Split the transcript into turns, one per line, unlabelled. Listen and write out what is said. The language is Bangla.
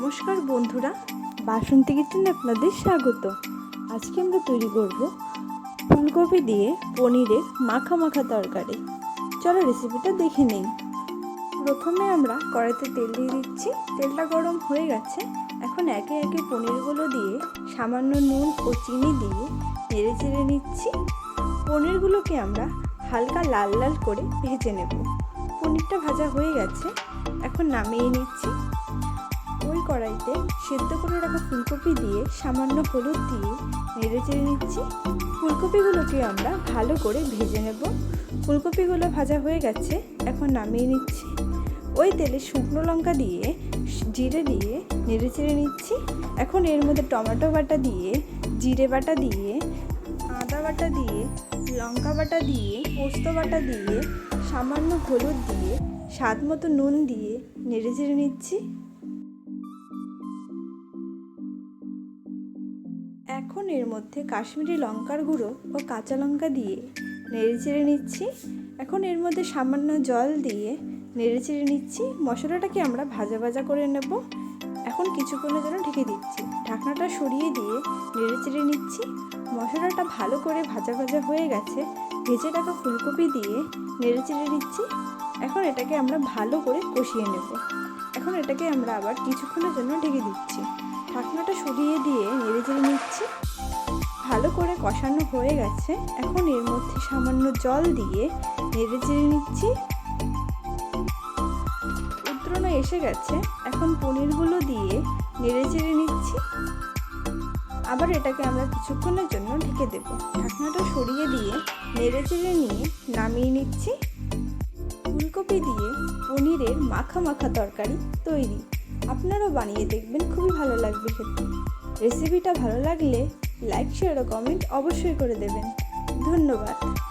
নমস্কার বন্ধুরা, বাসন্তী কিচেনে আপনাদের স্বাগত। আজকে আমরা তৈরি করব ফুলকপি দিয়ে পনিরের মাখা মাখা তরকারি। চলো রেসিপিটা দেখে নিই। প্রথমে আমরা কড়াইতে তেল দিয়ে দিচ্ছি। তেলটা গরম হয়ে গেছে। এখন একে একে পনিরগুলো দিয়ে সামান্য নুন ও চিনি দিয়ে নেড়ে চেড়ে নিচ্ছি। পনিরগুলোকে আমরা হালকা লাল লাল করে ভেজে নেব। পনিরটা ভাজা হয়ে গেছে। এখন নামিয়ে নিচ্ছি। কড়াইতে সেদ্ধ করে রাখা ফুলকপি দিয়ে সামান্য হলুদ দিয়ে নেড়ে চেড়ে নিচ্ছি। ফুলকপিগুলোকে আমরা ভালো করে ভেজে নেব। ফুলকপিগুলো ভাজা হয়ে গেছে, এখন নামিয়ে নিচ্ছি। ওই তেলে শুকনো লঙ্কা দিয়ে, জিরে দিয়ে নেড়ে চেড়ে নিচ্ছি। এখন এর মধ্যে টমেটো বাটা দিয়ে, জিরে বাটা দিয়ে, আদা বাটা দিয়ে, লঙ্কা বাটা দিয়ে, পোস্ত বাটা দিয়ে, সামান্য হলুদ দিয়ে স্বাদ মতো নুন দিয়ে নেড়ে চেড়ে নিচ্ছি। এখন এর মধ্যে কাশ্মীরি লঙ্কার গুঁড়ো ও কাঁচা লঙ্কা দিয়ে নেড়ে চেড়ে নিচ্ছি। এখন এর মধ্যে সামান্য জল দিয়ে নেড়ে চেড়ে নিচ্ছি। মশলাটাকে আমরা ভাজা ভাজা করে নেব। এখন কিছুক্ষণের জন্য ঢেকে দিচ্ছি। ঢাকনাটা সরিয়ে দিয়ে নেড়ে চেড়ে নিচ্ছি। মশলাটা ভালো করে ভাজা ভাজা হয়ে গেছে। ভেজে রাখা ফুলকপি দিয়ে নেড়ে চেড়ে নিচ্ছি। এখন এটাকে আমরা ভালো করে কষিয়ে নেব। এখন এটাকে আমরা আবার কিছুক্ষণের জন্য ঢেকে দিচ্ছি। ঢাকনাটা সরিয়ে দিয়ে নেড়ে চেড়ে ভালো করে কষানো হয়ে গেছে। এখন এর মধ্যে সামান্য জল দিয়ে নেড়ে চেড়ে নিচ্ছি। উত্তরণ এসে গেছে। এখন পনিরগুলো দিয়ে নেড়ে চেড়ে নিচ্ছি। আবার এটাকে আমরা কিছুক্ষণের জন্য ঢেকে দেব। ঢাকনাটা সরিয়ে দিয়ে নেড়ে চেড়ে নিয়ে নামিয়ে নিচ্ছি। ফুলকপি দিয়ে পনিরের মাখা মাখা তরকারি তৈরি। আপনারাও বানিয়ে দেখবেন, খুবই ভালো লাগবে খেতে। রেসিপিটা ভালো লাগলে লাইক শেয়ার ও কমেন্ট অবশ্যই করে দেবেন। ধন্যবাদ।